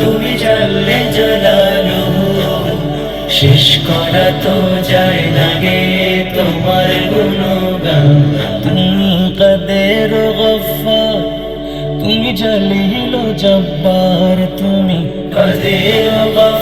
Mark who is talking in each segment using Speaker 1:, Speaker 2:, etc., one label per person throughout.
Speaker 1: তুমি জানলে জানালো শেষ করা তো যায় না তোমার গুণগান। তুমি কাদের গফার? তুমি জলিল জব্বার। তুমি কাদের গফার?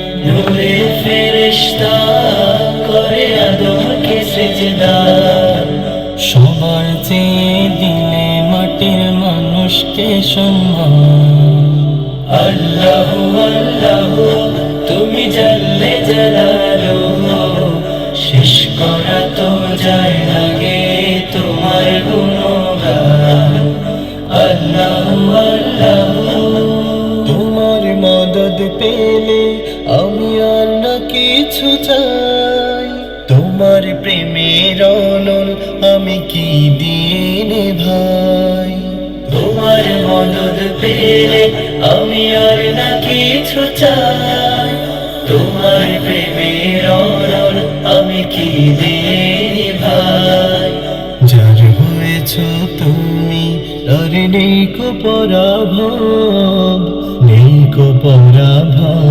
Speaker 1: নূরের ফেরিস্তা করে আদমকে সেজদা। সবার চেয়ে দিলে মাটির মানুষকে সম্মান। আল্লাহু আল্লাহু, তুমি জানলে জালালো। শেষ করা তো যায় না গে তোমার গুণগান। আল্লাহু আল্লাহু, তোমার মদদ পেলে আমি আর না কিছু চাই। তোমার প্রেমের অনল আমি কি দিয়ে ভাই? তোমার মদদ পেলে আমি আর না কিছু চাই। তোমার প্রেমের অনল আমি কি দিয়ে ভাই? যার হয়েছ তুমি, আর নেই কো পরাভব, নেই কো পরাভব।